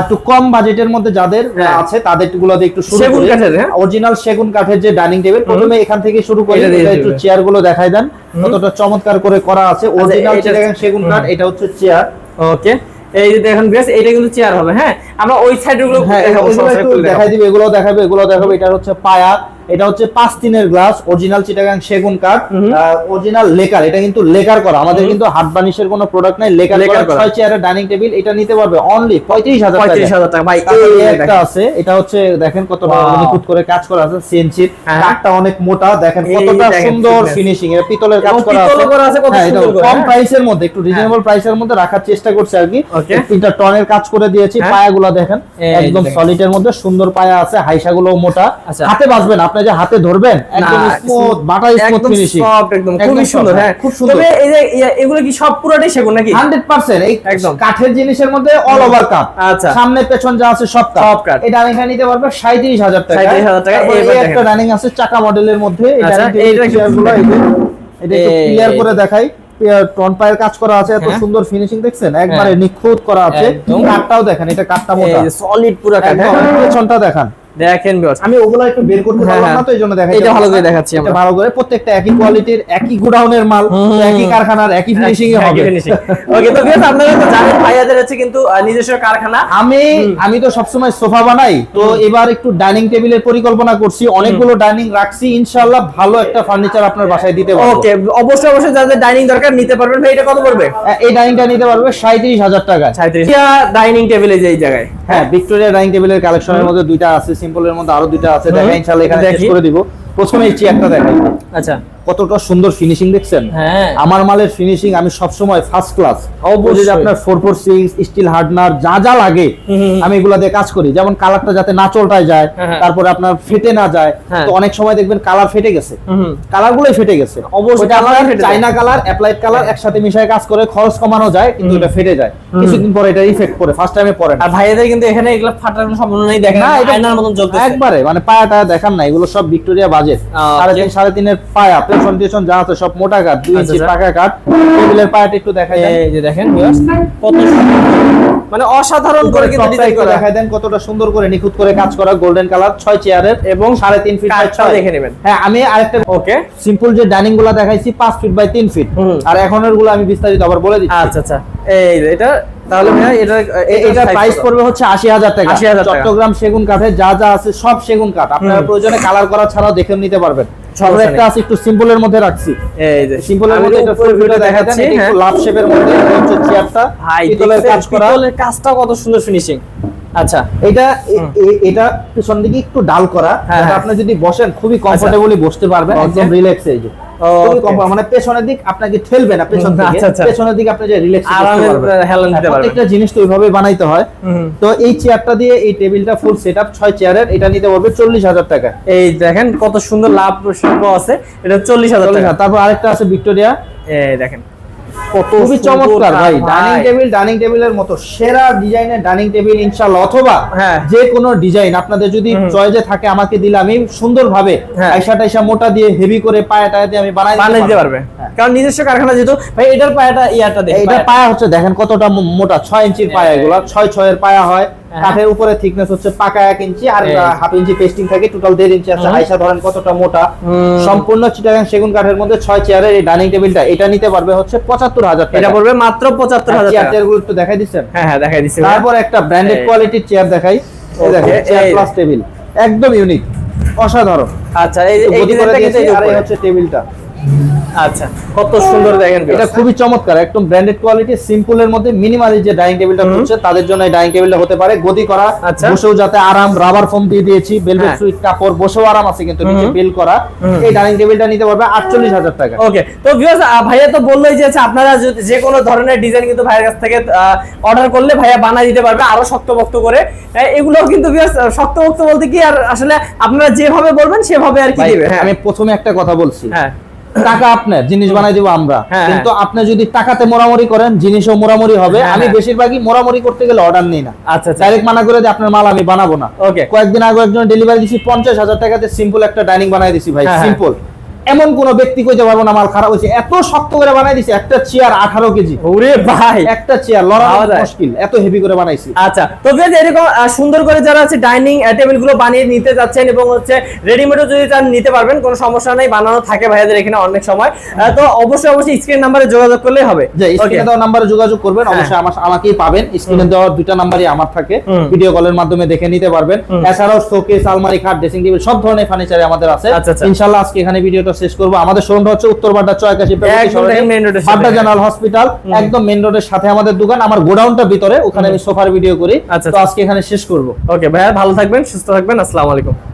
একটু কম বাজেটের মধ্যে যাদের হ্যাঁ। আছে তাদের গুলোতে একটু সেগুন কাঠের, হ্যাঁ? অরিজিনাল সেগুন কাঠের যে ডাইনিং টেবিল প্রথমে এখান থেকে শুরু করি একটু চেয়ারগুলো দেখাই দেন। কতটা চমৎকার করে করা আছে। অরিজিনাল সেগুন কাঠ এটা হচ্ছে চেয়ার ওকে এই যে দেখেন বেশ এটা কিন্তু চেয়ার হবে হ্যাঁ? আমরা ওই সাইডগুলো হ্যাঁ। দেখাই দিবে এগুলো দেখাবে এগুলো দেখাবে। এটা হচ্ছে পায়া। এটা হচ্ছে পাঁচ তিনের গ্লাস অরিজিনাল চিটাগাং সেগুন কাঠ অরিজিনাল লেকার এটা কিন্তু লেকার করা আমাদের কিন্তু হাত বানিশের কোনো প্রোডাক্ট নাই লেকার লেকার করা। ছয় চেয়ারের ডাইনিং টেবিল এটা নিতে পারবে অনলি পঁয়ত্রিশ হাজার পঁয়ত্রিশ হাজার টাকা ভাই একটা আছে এটা হচ্ছে দেখেন কতটা Wow. নিখুঁত করে কাজ করা আছে সিএনসির হ্যাঁ। কাঠটা অনেক মোটা দেখেন কতটা সুন্দর ফিনিশিং এর পিতলের কাজ করা আছে কত হ্যাঁ, সুন্দর কম হ্যাঁ। প্রাইসের মধ্যে একটু রিজনেবল প্রাইসের মধ্যে রাখার চেষ্টা করছে আর কি. তিনটা টনের কাজ করে দিয়েছি হ্যাঁ। পায়াগুলো দেখেন একদম। সলিড এর মধ্যে সুন্দর পায়া আছে হাইসাগুলো মোটা আচ্ছা। হাতে বাজবেন আপনি যে হাতে ধরবেন একদম স্মুথ বাটা স্মুথ ফিনিশিং একদম সুন্দর হ্যাঁ খুব সুন্দর। তবে এই যে এগুলো কি সব পুরোটাই সেগুন নাকি 100% এই একদম। কাঠের জিনিসের মধ্যে অল ওভার কাঠ আচ্ছা। সামনে পেছন যা আছে সব কাঠ সব কাঠ। এটা এখানে নিতে পারবে 37000 টাকা 37,000 টাকা, এই একটা রানিং আছে চাকা মডেলের মধ্যে এই আচ্ছা, এটা একটু ক্লিয়ার করে দেখাই টন পায়ের কাজ করা আছে এত হ্যাঁ। সুন্দর ফিনিশিং দেখছেন একবারে হ্যাঁ। নিখুঁত করা আছে। কাঠটাও দেখেন এটা কাঠটা মোটা সলিড পুরো কাঠ? পেছনটা দেখান দেখেন আমি ওগুলো একটু বের করতে হ্যাঁ, পারলাম না হ্যাঁ। তো এই জন্য দেখাই এটা ভালো করে দেখাচ্ছি আমরা। ভালো করে প্রত্যেকটা একই কোয়ালিটির একই গোডাউনের মাল একই কারখানার একই ফিনিশিং এ হবে। ওকে তো viewers, আপনারা তো জানেন ভাইয়াদের হচ্ছে কিন্তু নিজস্ব কারখানা। আমি আমি তো সবসময় সোফা বানাই তো এবার একটু ডাইনিং টেবিলের পরিকল্পনা করছি অনেকগুলো ডাইনিং রাখছি ইনশাআল্লাহ ভালো একটা ফার্নিচার আপনার বাসায় দিতে পারব। ওকে অবশ্যই অবশ্যই যাদের ডাইনিং দরকার নিতে পারবেন। ভাই এটা কত পড়বে? এই ডাইনিংটা নিতে পারবে সাঁত্রিশ হাজার টাকায়। সাঁত্রিশ ডাইনিং টেবিলে যেই জায়গায়। হ্যাঁ ভিক্টোরিয়া ডাইনিং টেবিলের কালেকশনের মধ্যে দুইটা আছে সিম্পলের মধ্যে আরও দুইটা আছে। দেখা ইনশাআল্লাহ এখানে টেস্ট করে দিব। প্রথমে এই চেয়ারটা দেখাই। আচ্ছা। কতটা সুন্দর ফিনিশিং দেখছেন? হ্যাঁ। আমার মালের ফিনিশিং আমি সব সময় ফার্স্ট ক্লাস অবশ্যই। আপনার four four six steel hardener যা যা লাগে। আমি এগুলা দিয়ে কাজ করি। যেমন কালারটা যাতে না চলটায় যায় হ্যাঁ, হ্যাঁ। তারপরে আপনার ফেটে না যায়। তো অনেক সময় দেখবেন কালার ফেটে গেছে। কালার গুলোই ফেটে গেছে। অবশ্যই। চাইনা কালার অ্যাপ্লাইড কালার একসাথে মিশায় কাজ করে খরচ কমানো যায় কিন্তু এটা ফেটে যায়। কিছুদিন পরে এটা ইফেক্ট করে ফার্স্ট টাইমে পরে আর ভাইয়াদের কিন্তু এখানে এগুলো ফাটার কোনো সম্ভাবনা নেই দেখেন না, এটা আয়নার মতন চলতেছে। একবারে মানে পায়াটা দেখান না এগুলো সব ভিক্টোরিয়া বাজেট সাড়ে. তিন সাড়ে তিনের পায়া টেছন যা আছে সব মোটা কাঠ দুই আচ্ছা, ইঞ্চি আচ্ছা। পাকা কাঠ। টেবিলের পায়াটা একটু দেখাই। এই যে দেখেন কত মানে অসাধারণ করে কিন্তু ডিজাইন করা। দেখাই দেন কতটা সুন্দর করে নিখুঁত করে কাজ করা গোল্ডেন কালার ছয় চেয়ারের এবং সাড়ে তিন ফিট কাঠটাও। দেখে নেবেন। হ্যাঁ আমি আরেকটা ওকে সিম্পল যে ডাইনিংগুলা দেখাইছি পাঁচ ফিট বাই তিন ফিট আর এখনেরগুলো আমি বিস্তারিত আবার বলে দিচ্ছি। আচ্ছা আচ্ছা। এই এটা তাহলে ভাইয়া এটা এ- প্রাইস পড়বে হচ্ছে আশি হাজার টাকা। 80,000 টাকা। চট্টগ্রাম সেগুন কাঠে যা যা আছে সব সেগুন কাঠ। আপনারা প্রয়োজনে কালার করা ছাড়াও দেখে নিতে পারবেন। একটা আছে একটু সিম্পলের মধ্যে রাখছি। এই যে সিম্পলের মধ্যে এটা ফুল ভিডিও দেখাচ্ছি একটু লাভ শেপের মধ্যে হচ্ছে চেয়ারটা ভাই পিতলের কাজ করা। পিতলের কাজটা কত সুন্দর ফিনিশিং আচ্ছা। এটা এটা পিছন দিকে একটু ডাল করা হ্যাঁ, হ্যাঁ। আপনি যদি বসেন খুবই কমফোর্টেবলি বসতে পারবেন একদম রিল্যাক্স এই যে। মানে পেছনের দিক আপনাকে ঠেলবে না পেছন থেকে। আচ্ছা, আচ্ছা। পেছনের দিক আপনি যে রিল্যাক্স করতে হেলান দিতে পারবেন। প্রত্যেকটা জিনিস তো ওইভাবে বানাইতে হয়। তো এই চেয়ারটা দিয়ে এই টেবিলটা ফুল সেটআপ ছয় চেয়ারের এটা নিতে পারবে চল্লিশ হাজার টাকা। এই দেখেন কত সুন্দর লাভ শিল্প আছে এটা চল্লিশ হাজার। টাকা। তারপর আরেকটা আছে ভিক্টোরিয়া। এই দেখেন। কত খুবই চমৎকার ভাই ডাইনিং টেবিল ডাইনিং টেবিলের মতো সেরা ডিজাইনের ডাইনিং টেবিল ইনশাআল্লাহ অথবা হ্যাঁ। যে কোনো ডিজাইন আপনাদের যদি চয়েজে থাকে আমাকে দিলে আমি সুন্দরভাবে হ্যাঁ। আইসা টাইসা মোটা দিয়ে হেভি করে পায়া টায়া দিয়ে আমি বানাই বানিয়ে দিতে পারবে হ্যাঁ। কারণ নিজস্ব কারখানা যেহেতু ভাই এটার পায়াটা ইয়াটা দেখি এটা পায়া হচ্ছে দেখেন কতটা মোটা ছয় ইঞ্চির পায়া এগুলো ছয় ছয়ের পায়া হয় হ্যাঁ। কাঠের উপরে থিকনেস হচ্ছে পাকা এক ইঞ্চি আর হাফ ইঞ্চি পেস্টিং থাকে টোটাল দেড় ইঞ্চি আছে। হুম। আইসা ধরেন কতটা মোটা। সম্পূর্ণ চিটাগাং সেগুন কাঠের মধ্যে ছয় চেয়ারের এই ডাইনিং টেবিলটা এটা নিতে পারবে হচ্ছে পঁচাত্তর হাজার এটা টাকা। পড়বে মাত্র পঁচাত্তর হাজার চেয়ার টেয়ারগুলো একটু দেখাই দিচ্ছেন? হ্যাঁ হ্যাঁ দেখাই দিচ্ছি। তারপর একটা ব্র্যান্ডেড কোয়ালিটির চেয়ার দেখাই। এই দেখেন চেয়ার প্লাস টেবিল একদম ইউনিক অসাধারণ। আচ্ছা এই। হচ্ছে টেবিলটা আচ্ছা কত সুন্দর দেখেন এটা খুবই চমৎকার একদম ব্র্যান্ডেড কোয়ালিটি সিম্পলের মধ্যে মিনিমালি যে ডাইনিং টেবিলটা হচ্ছে তাদের জন্য এই ডাইনিং টেবিলটা হতে পারে। গদি করা আচ্ছা। বসেও যাতে আরাম রাবার ফোম দিয়ে দিয়েছি বেলভেট হ্যাঁ। সুইট কাপড় বসেও আরাম আছে কিন্তু নিচে বেল করা। এই ডাইনিং টেবিলটা নিতে পারবে আটচল্লিশ হাজার টাকা। ওকে তো ভিউয়ার্স ভাইয়া তো বললোই যে আপনারা যে কোনো ধরনের ডিজাইন কিন্তু ভাইয়ের কাছ থেকে অর্ডার করলে ভাইয়া বানাই দিতে পারবে আরও শক্তপোক্ত করে। এগুলো কিন্তু ভিউয়ার্স শক্তপোক্ত বলতে কি আর আসলে আপনারা যেভাবে বলবেন সেভাবে আর কি দিবে। হ্যাঁ। আমি প্রথমে একটা কথা বলছি। হ্যাঁ। টাকা আপনার জিনিস বানাই দিব আমরা। হ্যাঁ, কিন্তু আপনি যদি টাকাতে মোরামরি করেন জিনিসও মোরামরি হবে। হ্যাঁ, আমি হ্যাঁ। বেশিরভাগই মোরামরি করতে গেলে অর্ডার নিই না। আচ্ছা আচ্ছা। ডাইরেক্ট মানা করে যে আপনার মাল আমি বানাবো না। ওকে কয়েকদিন আগে একজন ডেলিভারি দিছি পঞ্চাশ হাজার টাকাতে সিম্পল একটা ডাইনিং বানাই দিছি ভাই হ্যাঁ, হ্যাঁ। সিম্পল এমন কোন ব্যক্তি কইতে পারব না মাল খারাপ হয়েছে। এত শক্ত করে বানাই দিছে একটা চেয়ার আঠারো কেজি। ওরে ভাই। একটা চেয়ার যায়। মুশকিল এত হেভি করে বানাইছি। আচ্ছা তো guys, এরকম সুন্দর করে যারা আছে ডাইনিং টেবিলগুলো বানিয়ে নিতে যাচ্ছেন এবং হচ্ছে রেডিমেডও যদি চান নিতে পারবেন কোনো সমস্যা নেই বানানো থাকে ভাইয়াদের এখানে অনেক সময়। তো অবশ্যই অবশ্যই স্ক্রিন নাম্বারে যোগাযোগ করলেই হবে. স্ক্রিনে দেওয়া নাম্বারে যোগাযোগ করবেন হ্যাঁ। অবশ্যই আমার আমাকেই পাবেন। স্ক্রিনে দেওয়া দুইটা নাম্বারই আমার থাকে। ভিডিও কলের মাধ্যমে দেখে নিতে পারবেন। এছাড়াও শোকেস আলমারি খাট ড্রেসিং টেবিল সব ধরনের ফার্নিচার আমাদের আছে। আচ্ছা, আচ্ছা। ইনশাআল্লাহ আজকে এখানে ভিডিওটা শেষ করব। আমাদের শোরুমটা হচ্ছে উত্তর বাড্ডা চয়কাশি আড্ডা জেনারেল হসপিটাল একদম মেন রোডের সাথে আমাদের দোকান। আমার গোডাউনটা ভিতরে ওখানে আমি সোফার ভিডিও করি। আচ্ছা, তো আচ্ছা। আজকে এখানে শেষ করব। ওকে ভাইয়া ভালো থাকবেন সুস্থ থাকবেন আসসালামু আলাইকুম।